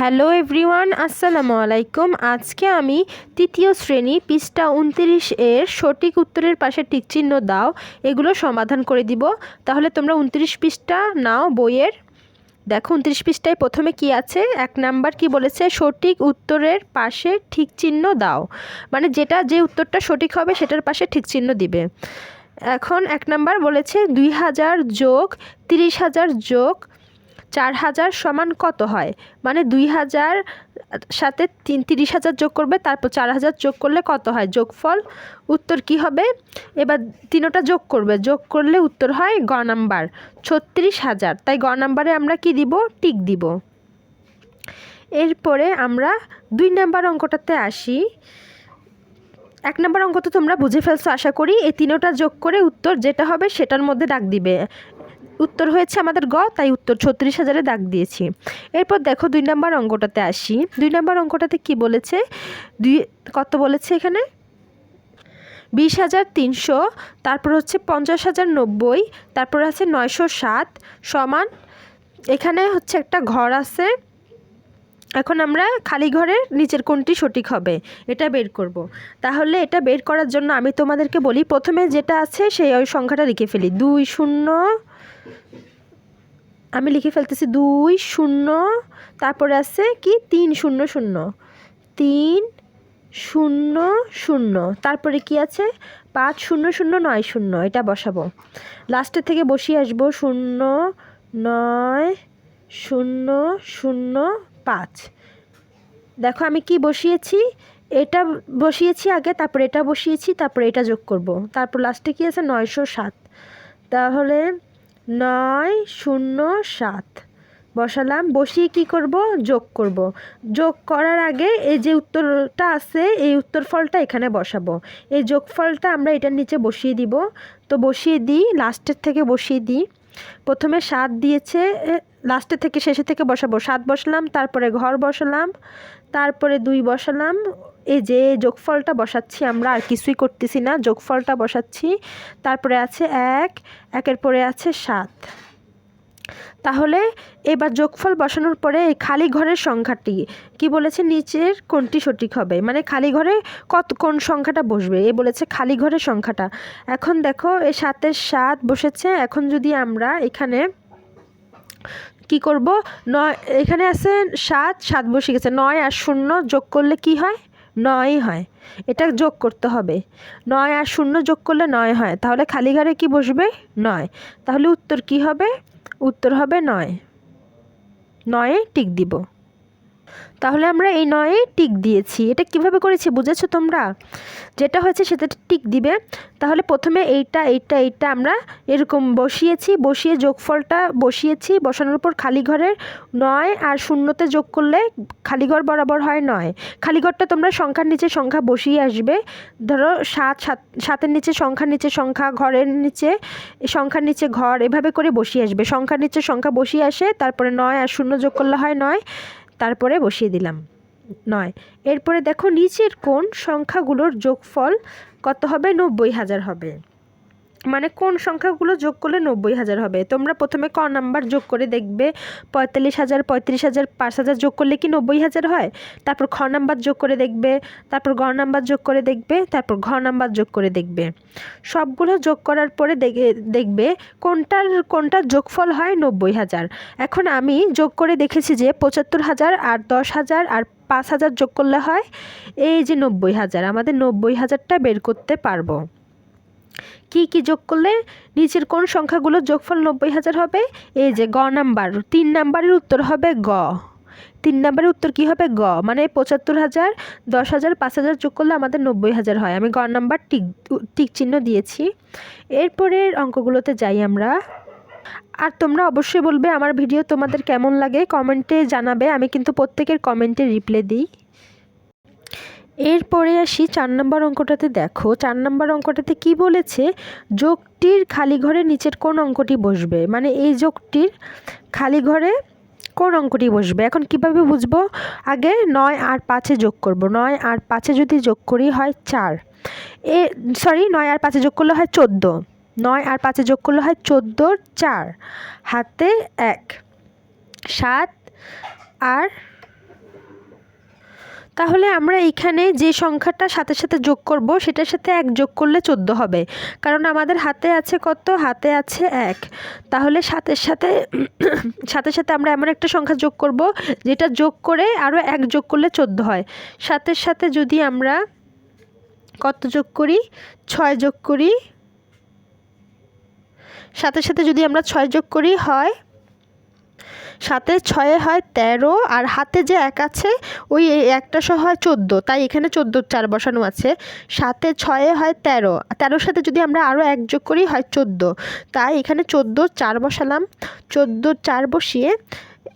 Hello everyone, আসসালামু আলাইকুম। আজকে আমি তৃতীয় শ্রেণি পৃষ্ঠা উনত্রিশ এর সঠিক উত্তরের পাশে টিকচিহ্ন দাও, এগুলো সমাধান করে দিব। তাহলে তোমরা উনত্রিশ পৃষ্ঠা নাও বইয়ের। দেখো উনত্রিশ পৃষ্ঠায় প্রথমে কি আছে? এক নাম্বার কি বলেছে? সঠিক উত্তরের পাশে ঠিক চিহ্ন দাও। মানে যেটা, যে উত্তরটা সঠিক হবে সেটার পাশে ঠিক চিহ্ন দিবে। এখন এক নাম্বার বলেছে দুই হাজার যোগ তিরিশ হাজার যোগ চার হাজার সমান কত হয়? মানে দুই হাজার সাথে তিন তিরিশ হাজার যোগ করবে, তারপর চার হাজার যোগ করলে কত হয়? যোগফল, উত্তর কি হবে? এবার তিনোটা যোগ করবে, যোগ করলে উত্তর হয় গ নাম্বার। ছত্রিশ হাজার তাই গ নাম্বারে আমরা কি দিব? টিক দিব। এরপরে আমরা দুই নাম্বার অঙ্কটাতে আসি। এক নম্বর অঙ্ক তো তোমরা বুঝে ফেলছো, আশা করি। এই তিনোটা যোগ করে উত্তর যেটা হবে সেটার মধ্যে ডাক দিবে। উত্তর হয়েছে আমাদের গ, তাই উত্তর ছত্রিশ হাজারে দাগ দিয়েছি। এরপর দেখো দুই নম্বর অঙ্কটাতে আসি। দুই নম্বর অঙ্কটাতে কি বলেছে? দুই, কত বলেছে এখানে? বিশ হাজার তিনশো, তারপর হচ্ছে পঞ্চাশ হাজার নব্বই, তারপর আছে নয়শো সাত, সমান এখানে হচ্ছে একটা ঘর আছে। এখন আমরা খালি ঘরের নিচের কোনটি সঠিক হবে, এটা বের করব। তাহলে এটা বের করার জন্য আমি তোমাদেরকে বলি, প্রথমে যেটা আছে সেই ওই সংখ্যাটা লিখে ফেলি। দুই শূন্য আমি লিখে ফেলতেছি দুই শূন্য, তারপরে আছে কি? তিন শূন্য শূন্য। তিন শূন্য শূন্য। তারপরে কি আছে? পাঁচ শূন্য শূন্য, নয় শূন্য। এটা বসাবো। লাস্টের থেকে বসিয়ে আসব। শূন্য, নয় শূন্য শূন্য, পাঁচ। দেখো আমি কি বসিয়েছি? এটা বসিয়েছি আগে, তারপর এটা বসিয়েছি, তারপর এটা যোগ করব। তারপর লাস্টে কি আছে? নয়শো সাত। তাহলে নয় শূন্য সাত। বসালাম, বসিয়ে কি করব? যোগ করব। যোগ করার আগে এই যে উত্তরটা আছে, এই উত্তর ফলটা এখানে বসাবো। এই যোগ ফলটা আমরা এটার নিচে বসিয়ে দিব। তো বসিয়ে দিই লাস্টের থেকে বসিয়ে দিই। প্রথমে সাত দিয়েছে লাস্টে থেকে শেষে থেকে বসাবো। সাত বসালাম, তারপরে ঘর বসালাম, তারপরে দুই বসালাম। এই যে যোগফলটা বসাচ্ছি আমরা, আর কিছুই করতেছি না, যোগফলটা বসাচ্ছি। তারপরে আছে এক, একের পরে আছে সাত। তাহলে এবার যোগফল বসানোর পরে এই খালি ঘরের সংখ্যাটি কি বলেছে? নিচের কোনটি সঠিক হবে? মানে খালি ঘরে কত, কোন সংখ্যাটা বসবে? এ বলেছে খালি ঘরের সংখ্যাটা। এখন দেখো, এই সাতের সাত বসেছে। এখন যদি আমরা এখানে কি করব? নয়, এখানে আছে সাত সাত বসে গেছে। নয় আর শূন্য যোগ করলে কি হয়? নয় হয়। এটা যোগ করতে হবে। নয় আর শূন্য যোগ করলে নয় হয়। তাহলে খালি ঘরে কি বসবে? নয়। তাহলে উত্তর কি হবে? উত্তর হবে নয়। নয়ে টিক দিব। তাহলে আমরা এই নয়ে টিক দিয়েছি। এটা কীভাবে করেছি বুঝেছ তোমরা? যেটা হয়েছে সেটা টিক দিবে। তাহলে প্রথমে এইটা এইটা এইটা আমরা এরকম বসিয়েছি, বসিয়ে যোগফলটা বসিয়েছি, বসানোর পর খালি ঘরের নয় আর শূন্যতে যোগ করলে খালি ঘর বরাবর হয় নয়। খালি ঘরটা তোমরা সংখ্যার নিচে সংখ্যা বসিয়ে আসবে। ধরো সাত সাত, সাতের নিচে সংখ্যার নিচে সংখ্যা, ঘরের নিচে সংখ্যার নিচে ঘর, এভাবে করে বসিয়ে আসবে। সংখ্যার নিচে সংখ্যা বসিয়ে আসে, তারপরে নয় আর শূন্য যোগ করলে হয় নয়। তারপরে বসিয়ে দিলাম। নয়। এরপরে দেখো, নিচের কোন সংখ্যাগুলোর যোগফল কত হবে? নব্বই হাজার হবে। মানে কোন সংখ্যাগুলো যোগ করলে নব্বই হাজার হবে? তোমরা প্রথমে ক নাম্বার যোগ করে দেখবে, পঁয়তাল্লিশ হাজার, পঁয়ত্রিশ হাজার, পাঁচ হাজার যোগ করলে কি নব্বই হাজার হয়? তারপর খ নাম্বার যোগ করে দেখবে, তারপর গ নাম্বার যোগ করে দেখবে, তারপর ঘ নাম্বার যোগ করে দেখবে। সবগুলো যোগ করার পরে দেখবে কোনটার কোনটার যোগফল হয় নব্বই হাজার। এখন আমি যোগ করে দেখেছি যে পঁচাত্তর হাজার আর দশ হাজার আর পাঁচ হাজার যোগ করলে হয় এই যে নব্বই হাজার। আমাদের নব্বই হাজারটা বের করতে পারব। কি কি যোগ করলে নিচের কোন সংখ্যাগুলোর যোগফল নব্বই হাজার হবে? এই যে গ নাম্বার, তিন নাম্বারের উত্তর হবে গ। তিন নাম্বারের উত্তর কি হবে? গ। মানে পঁচাত্তর হাজার, দশ হাজার, পাঁচ হাজার যোগ করলে আমাদের নব্বই হাজার হয়। আমি গ নাম্বার টিক টিক চিহ্ন দিয়েছি। এরপরের অঙ্কগুলোতে যাই আমরা। আর তোমরা অবশ্যই বলবে আমার ভিডিও তোমাদের কেমন লাগে। কমেন্টে জানাবে। আমি কিন্তু প্রত্যেকের কমেন্টে রিপ্লাই দিই। এরপরে আসি চার নম্বর অঙ্কটাতে। দেখো, চার নম্বর অঙ্কটাতে কি বলেছে? যোগটির খালি ঘরে নিচের কোন অঙ্কটি বসবে? মানে এই যোগটির খালি ঘরে কোন অঙ্কটি বসবে? এখন কীভাবে বুঝব? আগে নয় আর পাঁচে যোগ করব। নয় আর পাঁচে যদি যোগ করি হয় চার। এ সরি নয় আর পাঁচে যোগ করলে হয় চোদ্দ। নয় আর পাঁচে যোগ করলে হয় চোদ্দোর চার। হাতে এক, সাত আর তাহলে আমরা এইখানে যে সংখ্যাটা সাথে সাথে যোগ করব, সেটার সাথে এক যোগ করলে চোদ্দ হবে। কারণ আমাদের হাতে আছে কত? হাতে আছে এক। তাহলে সাথে সাথে সাথে সাথে আমরা এমন একটা সংখ্যা যোগ করব, যেটা যোগ করে আরও এক যোগ করলে চোদ্দ হয়। সাথে সাথে যদি আমরা কত যোগ করি? ছয় যোগ করি। সাথে সাথে যদি আমরা ছয় যোগ করি হয় সাথে ছয়ে হয় তেরো, আর হাতে যে এক আছে, ওই একটা সহ হয় চোদ্দ। তাই এখানে চোদ্দোর চার বসানো আছে। সাতে ছয়ে হয় তেরো। তেরোর সাথে যদি আমরা আরও এক যোগ করি, হয় চোদ্দ। তাই এখানে চোদ্দ চার বসালাম। চোদ্দোর চার বসিয়ে,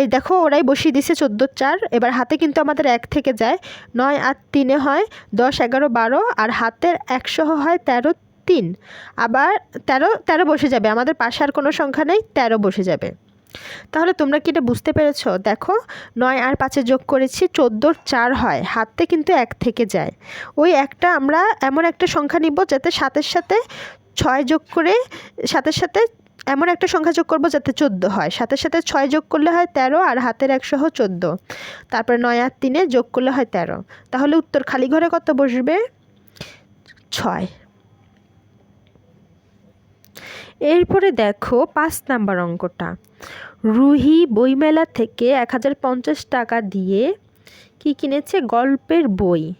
এই দেখো ওরাই বসিয়ে দিছে চোদ্দোর চার। এবার হাতে কিন্তু আমাদের এক থেকে যায়। নয় আর তিনে হয় দশ, এগারো, বারো, আর হাতের একসহ হয় তেরো, তিন। আবার তেরো তেরো বসে যাবে। আমাদের পাশে আর কোনো সংখ্যা নেই, তেরো বসে যাবে। তাহলে তোমরা কি এটা বুঝতে পেরেছ? দেখো, নয় আর পাঁচে যোগ করেছি, চোদ্দোর চার হয়। হাতে কিন্তু এক থেকে যায়। ওই একটা আমরা এমন একটা সংখ্যা নিব যাতে সাতের সাথে ছয় যোগ করে সাথের সাথে এমন একটা সংখ্যা যোগ করব যাতে চোদ্দ হয়। সাথে সাথে ছয় যোগ করলে হয় তেরো আর হাতের একসহ চোদ্দ। তারপরে নয় আর তিনে যোগ করলে হয় তেরো। তাহলে উত্তর খালি ঘরে কত বসবে? ছয়। এরপরে দেখো পাঁচ নাম্বার অঙ্কটা। রুহি বইমেলা থেকে এক হাজার পঞ্চাশ টাকা দিয়ে কি কিনেছে? গল্পের বই।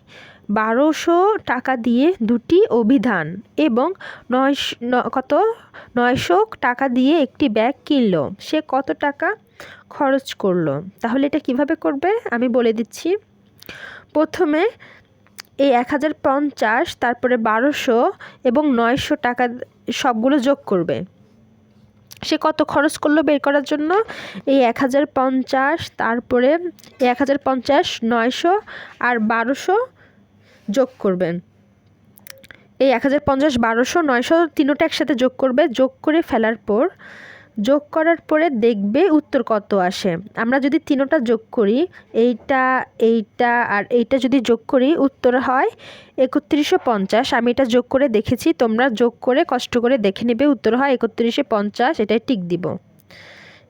বারোশো টাকা দিয়ে দুটি অভিধান এবং নয়শো কত? নয়শো টাকা দিয়ে একটি ব্যাগ কিনলো। সে কত টাকা খরচ করল? তাহলে এটা কীভাবে করবে? আমি বলে দিচ্ছি। প্রথমে এই এক হাজার পঞ্চাশ, তারপরে বারোশো এবং নয়শো টাকা সবগুলো যোগ করবে। সে কত খরচ করল বের করার জন্য? এই এক হাজার পঞ্চাশ, তারপরে এক হাজার পঞ্চাশ, নয়শো আর বারোশো যোগ করবেন এই এক হাজার পঞ্চাশ, বারোশো, নয়শো তিনোটা একসাথে যোগ করবে। যোগ করে ফেলার পর যোগ করার পরে দেখবে উত্তর কত আসে। আমরা যদি তিনোটা যোগ করি, এইটা এইটা আর এইটা যদি যোগ করি, উত্তর হয় একত্রিশশো পঞ্চাশ। আমি এটা যোগ করে দেখেছি, তোমরা যোগ করে কষ্ট করে দেখে নেবে, উত্তর হয় একত্রিশে পঞ্চাশ। এটাই টিক দিব।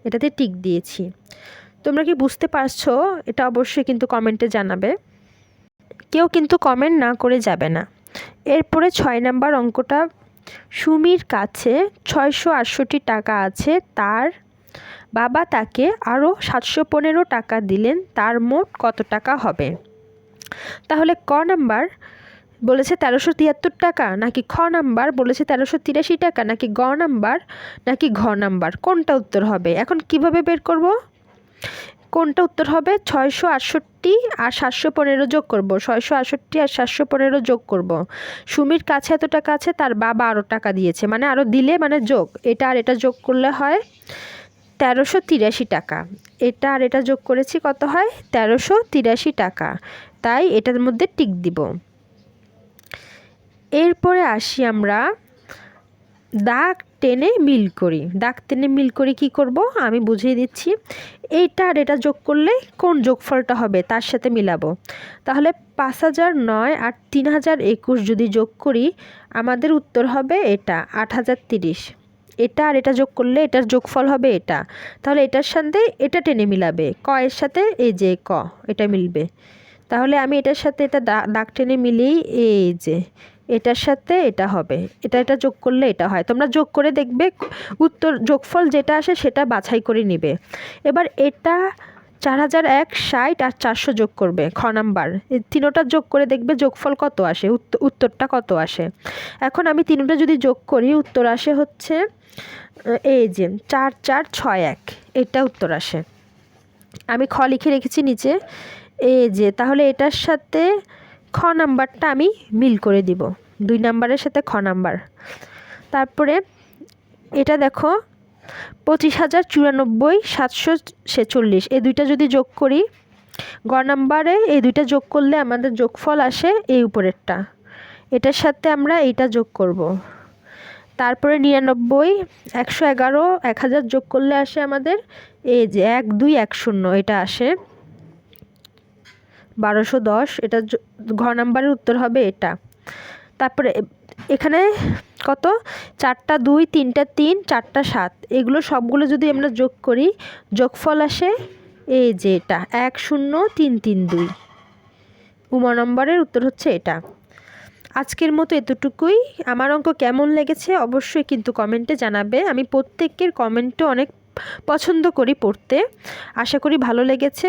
এটাতে টিক দিয়েছি। তোমরা কি বুঝতে পারছ? এটা অবশ্যই কিন্তু কমেন্টে জানাবে। কেউ কিন্তু কমেন্ট না করে যাবে না। এরপরে ছয় নাম্বার অঙ্কটা সুমির কাছে ছয়শো আটষট্টি টাকা আছে, তার বাবা তাকে আরও সাতশো পনেরো টাকা দিলেন, তার মোট কত টাকা হবে? তাহলে ক নাম্বার বলেছে তেরোশো তিয়াত্তর টাকা, নাকি খ নাম্বার বলেছে তেরোশো তিরাশি টাকা, নাকি গ নাম্বার, নাকি ঘ নাম্বার? কোনটা উত্তর হবে? এখন কীভাবে বের করব? কোনটা উত্তর হবে? ছয়শো আটষট্টি আর সাতশো পনেরো যোগ করব। ছয়শো আটষট্টি আর সাতশো পনেরো যোগ করব। সুমির কাছে এত টাকা আছে, তার বাবা আরও টাকা দিয়েছে। মানে আরও দিলে মানে যোগ। এটা আর এটা যোগ করলে হয় তেরোশো তিরাশি টাকা। এটা আর এটা যোগ করেছি কত হয়? তেরোশো তিরাশি টাকা। তাই এটার মধ্যে টিক দিব। এরপরে আসি আমরা দাগ টেনে মিল করি। দাগ টেনে মিল করে কি করব? আমি বুঝিয়ে দিচ্ছি, এইটা আর এটা যোগ করলে কোন যোগফলটা হবে? তার সাথে মিলাবো। তাহলে পাঁচ হাজার নয় আর তিন হাজার একুশ যদি যোগ করি, আমাদের উত্তর হবে এটা, আট হাজার তিরিশ। এটা আর এটা যোগ করলে এটার যোগফল হবে এটা। তাহলে এটার সাথে এটা টেনে মিলাবে। ক এর সাথে এই যে ক, এটা মিলবে। তাহলে আমি এটার সাথে এটা দাগ টেনে মিলেই এই যে এটার সাথে এটা হবে। এটা এটা যোগ করলে এটা হয়। তোমরা যোগ করে দেখবে, উত্তর, যোগফল যেটা আসে সেটা বাছাই করে নিবে। এবার এটা চার হাজার এক, ষাট আর চারশো যোগ করবে, খ নাম্বার। তিনোটা যোগ করে দেখবে যোগফল কত আসে উত্তরটা কত আসে। এখন আমি তিনোটা যদি যোগ করি, উত্তর আসে হচ্ছে এই যে চার চার, ছয়, এক, এটা উত্তর আসে। আমি খ লিখে রেখেছি নিচে এই যে, তাহলে এটার সাথে খ নাম্বারটা আমি মিল করে দিব। দুই নাম্বারের সাথে খ নাম্বার। তারপরে এটা দেখো, পঁচিশ হাজার চুরানব্বই সাতশো ছেচল্লিশ। এই দুইটা যদি যোগ করি, গ নাম্বারে এই দুইটা যোগ করলে আমাদের যোগফল আসে এই উপরেরটা। এটার সাথে আমরা এইটা যোগ করব। তারপরে নিরানব্বই, একশো এগারো, এক হাজার যোগ করলে আসে আমাদের এই যে এক, দুই, এক শূন্য, এটা আসে। বারোশো দশ, এটা ঘ নাম্বারের উত্তর হবে এটা। তারপরে এখানে কত? চারটা দুই, তিনটা তিন, চারটা সাত। এগুলো সবগুলো যদি আমরা যোগ করি, যোগফল আসে এই যে এটা, এক শূন্য তিন তিন দুই। উমা নম্বরের উত্তর হচ্ছে এটা। আজকের মতো এতটুকুই। আমার অঙ্ক কেমন লেগেছে অবশ্যই কিন্তু কমেন্টে জানাবে। আমি প্রত্যেকের কমেন্টও অনেক পছন্দ করি পড়তে। আশা করি ভালো লেগেছে।